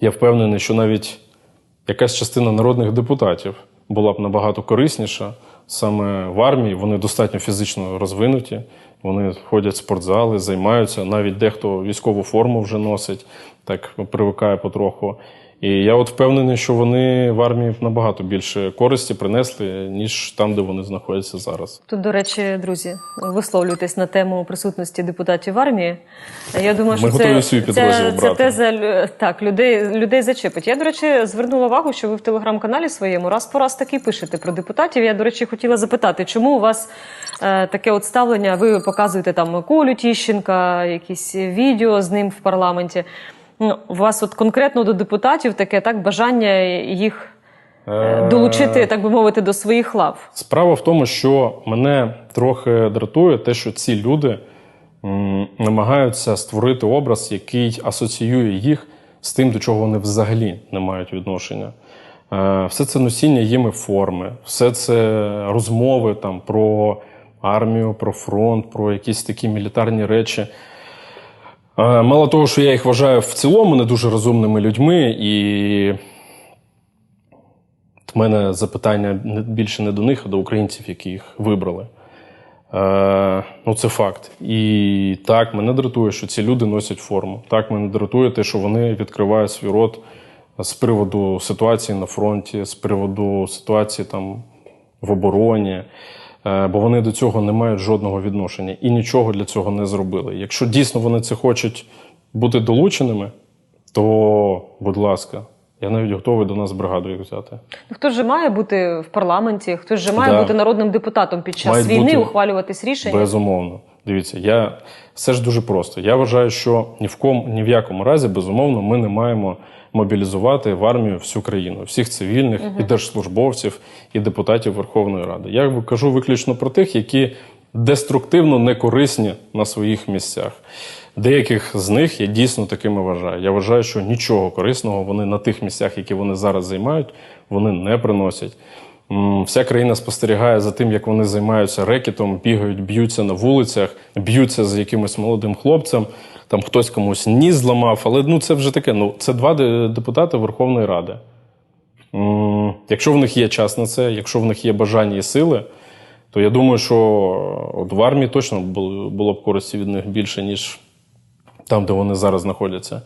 Я впевнений, що навіть якась частина народних депутатів була б набагато корисніша саме в армії. Вони достатньо фізично розвинуті, вони ходять в спортзали, займаються. Навіть дехто військову форму вже носить, так привикає потроху. І я от впевнений, що вони в армії набагато більше користі принесли, ніж там, де вони знаходяться зараз. Тут, до речі, друзі, висловлюєтесь на тему присутності депутатів в армії. Я думаю, що Ми це, свій це, це теза так, людей, людей зачепить. Я, до речі, звернула увагу, що ви в телеграм-каналі своєму раз по раз таки пишете про депутатів. Я, до речі, хотіла запитати, чому у вас е, таке от ставлення? Ви показуєте там Колю Тіщенка, якісь відео з ним в парламенті. Ну, у вас от конкретно до депутатів таке так бажання їх е, долучити, так би мовити, до своїх лав. Справа в тому, що мене трохи дратує те, що ці люди м, намагаються створити образ, який асоціює їх з тим, до чого вони взагалі не мають відношення. Е, Все це носіння їми форми, все це розмови там про армію, про фронт, про якісь такі мілітарні речі. Е, Мало того, що я їх вважаю в цілому не дуже розумними людьми, і в мене запитання більше не до них, а до українців, які їх вибрали. Е, ну, це факт. І так, мене дратує, що ці люди носять форму. Так, мене дратує те, що вони відкривають свій рот з приводу ситуації на фронті, з приводу ситуації там в обороні. Е, бо вони до цього не мають жодного відношення і нічого для цього не зробили. Якщо дійсно вони це хочуть бути долученими, то, будь ласка, я навіть готовий до нас бригаду їх взяти. Хто Хтось же має бути в парламенті, хтось же має Да. бути народним депутатом під час Мають війни, бути- ухвалюватись рішення. Безумовно. Дивіться, я все ж дуже просто. Я вважаю, що ні в ком, ні в якому разі, безумовно, ми не маємо мобілізувати в армію всю країну, всіх цивільних і держслужбовців, і депутатів Верховної Ради. Я кажу виключно про тих, які деструктивно не корисні на своїх місцях. Деяких з них я дійсно такими вважаю. Я вважаю, що нічого корисного вони на тих місцях, які вони зараз займають, вони не приносять. Вся країна спостерігає за тим, як вони займаються рекетом, бігають, б'ються на вулицях, б'ються з якимось молодим хлопцем. Там хтось комусь ніс зламав, але ну це вже таке. Ну це два депутати Верховної Ради. Якщо в них є час на це, якщо в них є бажання і сили, то я думаю, що от в армії точно було б користі від них більше, ніж там, де вони зараз знаходяться.